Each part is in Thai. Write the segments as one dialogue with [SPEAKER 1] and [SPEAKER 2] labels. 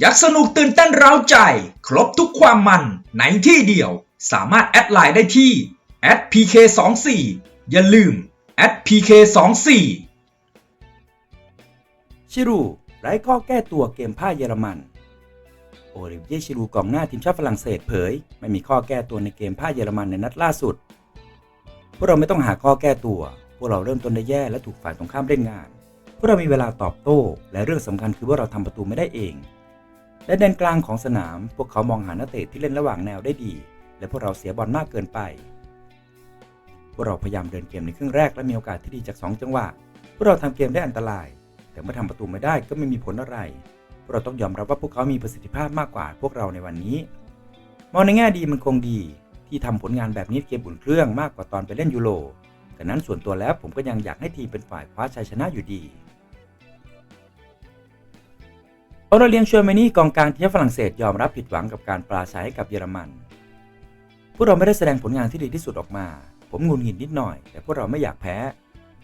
[SPEAKER 1] อยากสนุกตื่นเต้นเร้าใจ ครบทุกความมันในที่เดียว สามารถแอดไลน์ได้ที่ @pk24 อย่าลืม @pk24
[SPEAKER 2] ชิรูไร้ข้อแก้ตัวเกมพ่าเยอรมัน โอลิเวียชิรูกองหน้าทีมชาติฝรั่งเศสเผย ไม่มีข้อแก้ตัวในเกมพ่าเยอรมันในนัดล่าสุด พวกเราไม่ต้องหาข้อแก้ตัว พวกเราเริ่มต้นได้แย่และถูกฝ่ายตรงข้ามเล่นงาน พวกเรามีเวลาตอบโต้ และเรื่องสำคัญคือว่าเราทำประตูไม่ได้เอง และแดนกลางของสนาม พวกเขามองหานักเตะที่เล่นระหว่างแนวได้ดี และพวกเราเสียบอลมากเกินไป พวกเราพยายามเดินเกมในครึ่งแรกและมีโอกาสที่ดีจากสองจังหวะ พวกเราทำเกมได้อันตราย แต่เมื่อทำประตูไม่ได้ก็ไม่มีผลอะไร พวกเราต้องยอมรับว่าพวกเขามีประสิทธิภาพมากกว่าพวกเราในวันนี้ มองในแง่ดีมันคงดี ที่ทำผลงานแบบนี้เกมอุ่นเครื่องมากกว่าตอนไปเล่นยูโรแต่นั้นส่วนตัวแล้วผมก็ยังอยากให้ทีมเป็นฝ่ายคว้าชัยชนะอยู่ดี ออร์เลียงชวนเมนี่กองกลางทีมฝรั่งเศสยอมรับผิดหวังกับการปราชัยให้กับเยอรมัน พวกเราไม่ได้แสดงผลงานที่ดีที่สุดออกมา ผมงุนงิดนิดหน่อย แต่พวกเราไม่อยากแพ้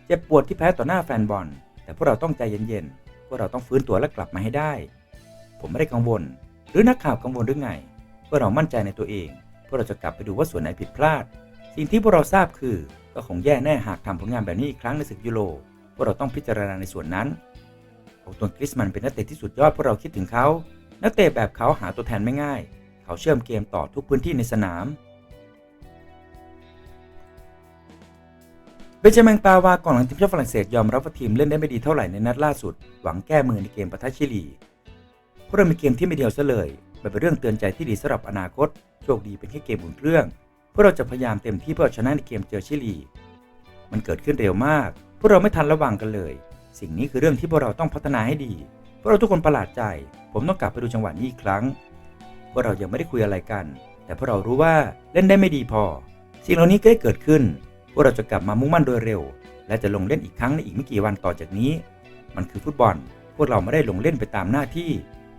[SPEAKER 2] เจ็บปวดที่แพ้ต่อหน้าแฟนบอล แต่พวกเราต้องใจเย็นๆ พวกเราต้องฟื้นตัวและกลับมาให้ได้ ผมไม่ได้กังวล หรือนักข่าวกังวลหรือไง พวกเรามั่นใจในตัวเอง พวกเราจะกลับไปดูว่าส่วนไหนผิดพลาด สิ่งที่พวกเราทราบคือ ก็คงแย่แน่หากทำผลงานแบบนี้อีกครั้งในศึกยูโร พวกเราต้องพิจารณาในส่วนนั้น โอตวนกริสมันเป็นนักเตะที่สุดยอดพวกเราคิดถึงเขา นักเตะแบบเขาหาตัวแทนไม่ง่าย เขาเชื่อมเกมต่อทุกพื้นที่ในสนาม เบนจามินปาวากองหลังทีมชาติฝรั่งเศสยอมรับว่าทีมเล่นได้ไม่ดีเท่าไหร่ในนัดล่าสุด หวังแก้มือในเกมปะทะชิลีพวกเรามีเกมที่ไม่เดียวซะเลยมันเป็นเรื่องเตือนใจที่ดีสำหรับอนาคต โชคดีเป็นแค่เกมอุ่นเครื่อง พวกเราจะพยายามเต็มที่เพื่อชนะในเกมเจอชิลี มันเกิดขึ้นเร็วมาก พวกเราไม่ทันระวังกันเลย สิ่งนี้คือเรื่องที่พวกเราต้องพัฒนาให้ดีพวกเราทุกคนประหลาดใจ ผมต้องกลับไปดูจังหวะนี้อีกครั้งพวกเรายังไม่ได้คุยอะไรกัน แต่พวกเรารู้ว่าเล่นได้ไม่ดีพอ สิ่งเหล่านี้ก็ได้เกิดขึ้น พวกเราจะกลับมามุ่งมั่นโดยเร็ว และจะลงเล่นอีกครั้งในอีกไม่กี่วันต่อจากนี้ มันคือฟุตบอล พวกเราไม่ได้ลงเล่นไปตามหน้าที่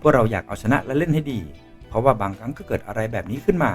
[SPEAKER 2] พวกเราอยากเอาชนะและเล่นให้ดี เพราะว่าบางครั้งก็เกิดอะไรแบบนี้ขึ้นมา